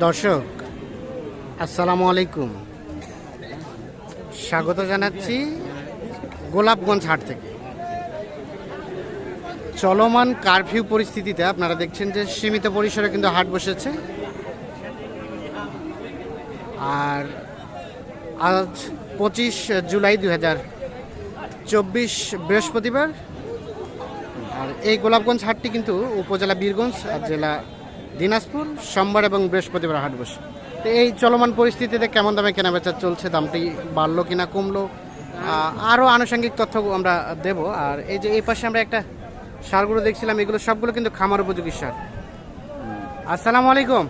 দর্শক, আসসালামু আলাইকুম। স্বাগত জানাচ্ছি গোলাপগঞ্জ হাট থেকে। চলমান কারফিউ পরিস্থিতিতে আপনারা দেখছেন যে সীমিত পরিসরে কিন্তু হাট বসেছে। আর আজ পঁচিশ জুলাই দুই হাজার চব্বিশ বৃহস্পতিবার, আর এই গোলাপগঞ্জ হাটটি কিন্তু উপজেলা বীরগঞ্জ আর জেলা দিনাজপুর সোমবার এবং বৃহস্পতিবার হাট বসে। তো এই চলমান পরিস্থিতিতে কেমন দামে কেনাবেচা চলছে? দামটি বাড়লো কিনা কমলো? আরও আনুষঙ্গিক তথ্য আমরা দেব। আর এই যে এই পাশে আমরা একটা সারগুলো দেখছিলাম এগুলো সবগুলো কিন্তু খামার উপযোগী সার। আসসালামু আলাইকুম।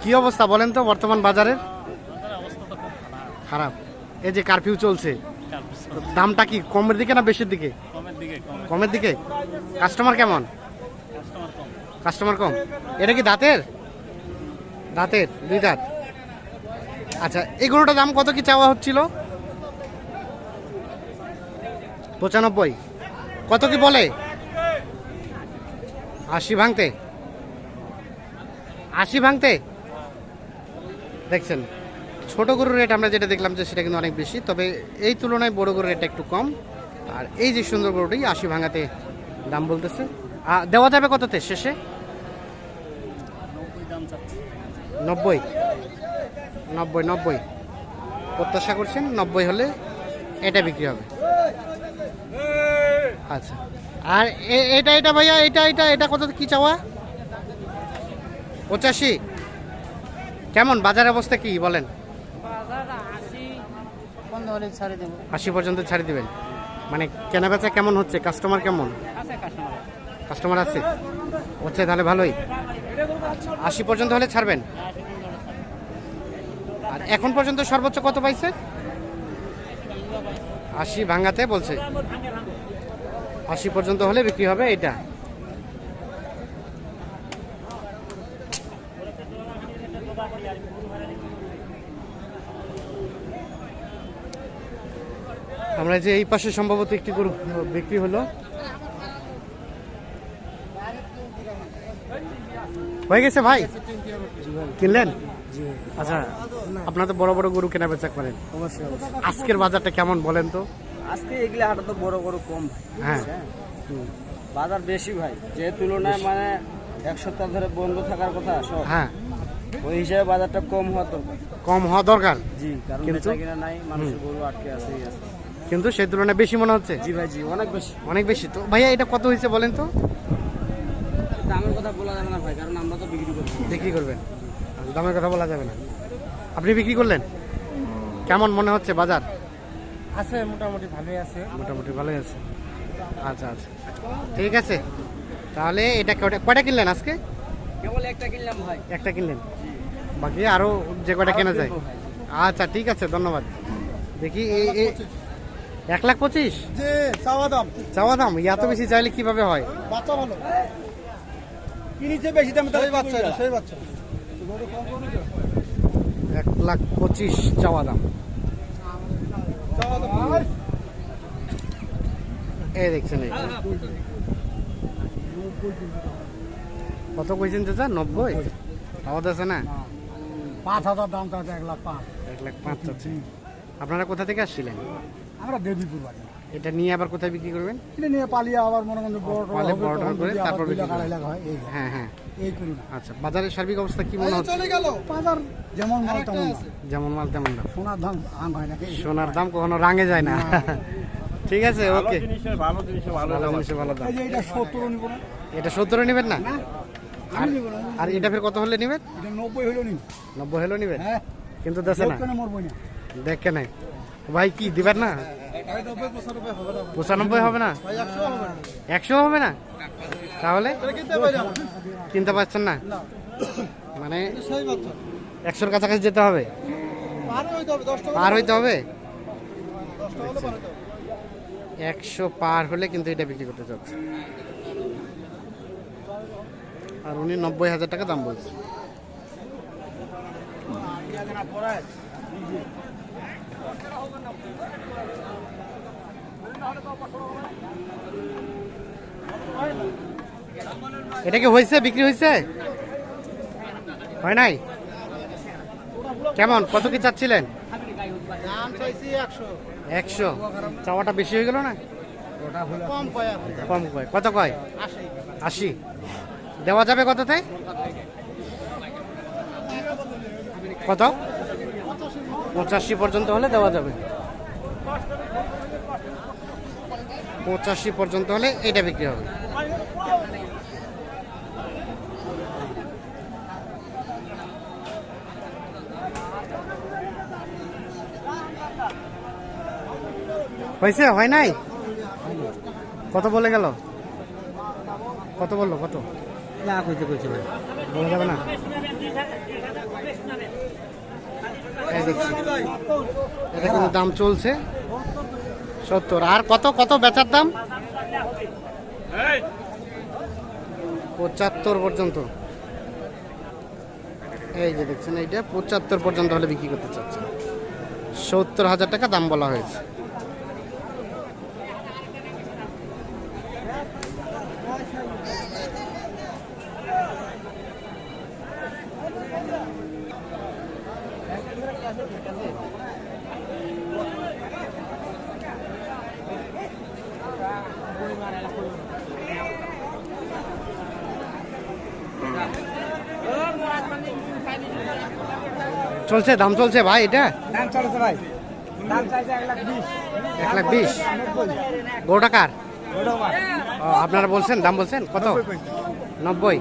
কি অবস্থা বলেন তো বর্তমান বাজারের? খারাপ। এই যে কারফিউ চলছে। দামটা কি কমের দিকে না বেশির দিকে? কমের দিকে কমের দিকে? কাস্টমার কেমন? কাস্টমার কম? এটা কি দাঁতের? দাঁতের, দুই দাঁত। আচ্ছা এই গরুটার দাম কত কি চাওয়া হচ্ছিল? পঁচানব্বই। কত কি বলে? আশি ভাঙতে। আশি ভাঙতে? দেখছেন, ছোট গরুর রেট আমরা যেটা দেখলাম যে সেটা কিন্তু অনেক বেশি, তবে এই তুলনায় বড় গরুর রেটটা একটু কম। আর এই যে সুন্দর গরুটি, আশি ভাঙাতে দাম বলতেছে। দেওয়া যাবে কততে শেষে? নব্বই। নব্বই নব্বই। প্রত্যাশা করছেন নব্বই হলে এটা বিক্রি হবে। আচ্ছা। আর এটা এটা ভাইয়া এটা এটা এটা কত কি চাওয়া? পঁচাশি। কেমন? বাজার অবস্থা কি বলেন? আশি পর্যন্ত ছাড়ি দেবেন। মানে কেনাবেচা কেমন হচ্ছে? কাস্টমার কেমন? কাস্টমার আছে? হচ্ছে তাহলে ভালোই। আশি পর্যন্ত হলে ছাড়বেন? আর এখন পর্যন্ত সর্বোচ্চ কত পাইছে? আশি ভাঙাতে বলছে। আশি পর্যন্ত হলে বিক্রি হবে এটা আমরা যে এই পাশে সম্ভবত একটি গরু বিক্রি হলো। হয়ে গেছে ভাই? কিনলেন? আচ্ছা আপনারা তো বড় বড় গরু কেনা বেচা করেন। আজকের বাজারটা কেমন বলেন তো? আজকে এগুলা হাটা তো বড় বড় কম হ্যাঁ। হ্যাঁ বাজার বেশি ভাই। যে তুলনায় মানে এক সপ্তাহ ধরে বন্ধ থাকার কথা সব। হ্যাঁ। ওই হিসাবে বাজারটা কম হওয়া দরকার। কম হওয়া দরকার? জি কারণ বেচা কিনা নাই মানুষের গরু আটকে আছে। কিন্তু সেই তুলনায় বেশি মনে হচ্ছে? জি ভাই জি অনেক বেশি। অনেক বেশি। তো ভাইয়া এটা কত হয়েছে বলেন তো? দামের কথা বলা যাবে না ভাই কারণ আমরা তো বিক্রি করব বিক্রি করবেন। আচ্ছা, দামের কথা বলা যাবে না। আপনি বিক্রি করলেন? কেমন মনে হচ্ছে বাজার? আছে মোটামুটি ভালোই আছে। মোটামুটি ভালোই আছে। আচ্ছা আচ্ছা। ঠিক আছে। তাহলে এটা কয়টা- কয়টা কিনলেন আজকে? কেবল একটা কিনলাম ভাই। একটা কিনলেন? বাকি আরও যে কয়টা কেনা যায়? আচ্ছা ঠিক আছে ধন্যবাদ। দেখি এই এই- এক লাখ পঁচিশ? যে চাওয়া দাম। চাওয়া দাম? এত বেশি চাইলে কীভাবে হয়? বাচ্চা ভালো। বেশি দামে তাহলে বাচ্চা সেই বাচ্চা এক লাখ পঁচিশ চাওয়া দাম। চাওয়া দাম এই দেখছেন কত কইছেন চাচা? নব্বই? আওয়াজ আছে না? পাঁচ হাজার দাম তাতে এক লাখ পাঁচ। এক লাখ পাঁচ চাচ্ছে আপনারা কোথা থেকে আসছিলেন? আমরা দেবীপুর বাড়ি। এটা নিয়ে আবার কোথায় বিক্রি করবেন? কিনে নিয়ে পালিয়ে আবার মনে করেন বড় করে তারপর বিক্রি হয় এই হ্যাঁ হ্যাঁ। এই আচ্ছা বাজারের সার্বিক অবস্থা কি মনে হচ্ছে? বাজার যেমন মাল তেমন যেমন মাল তেমন দাম সোনার দাম আম হয় নাকি সোনার দাম কখনো রাঙে যায় না। ঠিক আছে ওকে। ভালো জিনিসের ভালো ভালো ভালো দাম। এটা সত্তর নিব না। এটা সত্তরে নেবেন না? আর এটা ফের কত হলে নেবেন? এটা নব্বই হইল নিব। নব্বই হলেও নেবেন? হ্যাঁ। কিন্তু দেশে না। মরবই না। দেখে নাই। ভাই, কি দিবেন না? নব্বই পঁচানব্বই হবে না? একশো হবে না? তাহলে? কিনতে পারছেন না? মানে একশোর কাছাকাছি যেতে হবে? পার হইতে হবে? একশো পার হলে কিন্তু এটা বিক্রি করতে চাচ্ছে আর উনি নব্বই হাজার টাকা দাম বলছে। এটা কি হয়েছে? বিক্রি হয়েছে? হয় নাই? কেমন? কত কি চাচ্ছিলেন? একশো। চাওয়াটা বেশি হয়ে গেল না? কম কয়। কত কয়? আশি। দেওয়া যাবে কততে? কত? পঁচাশি পর্যন্ত হলে দেওয়া যাবে। পঁচাশি পর্যন্ত হলে এটা বিক্রি হবে। হয়েছে? হয় নাই? কত বলে গেল? কত বলল? কত? না কইতে কইছে ভাই। বলা যাবে না? দেখছি। এটা কিন্তু দাম চলছে সত্তর। আর কত কত বেচার দাম? পঁচাত্তর পর্যন্ত। এই যে দেখছেন এইটা, পঁচাত্তর পর্যন্ত হলে বিক্রি করতে চাচ্ছেন। সত্তর হাজার টাকা দাম বলা হয়েছে। চলছে দাম চলছে ভাই এটা? দাম চলেছে ভাই। দাম চাইছে এক লাখ বিশ। এক লাখ বিশ। গরু টাকার ও, আপনারা বলছেন দাম বলছেন? কত? নব্বই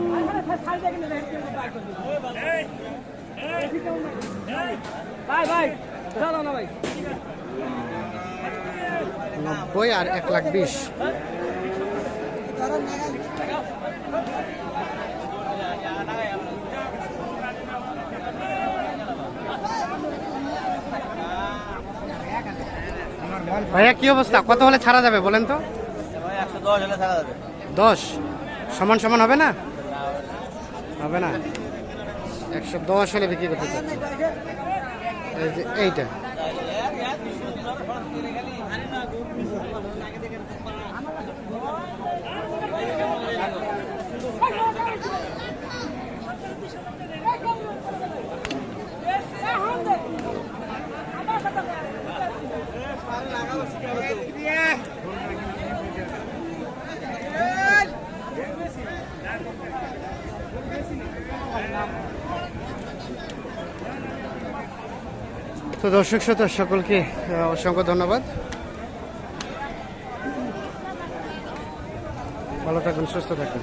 ভাই নব্বই আর এক লাখ বিশ। ভাইয়া, কি অবস্থা? কত হলে ছাড়া যাবে বলেন তো? দশ। সমান সমান হবে না? হবে না। একশো দশ হলে বিক্রি করতে এইটা। তো দর্শক শ্রোতা সকলকে অসংখ্য ধন্যবাদ। ভালো থাকুন সুস্থ থাকুন।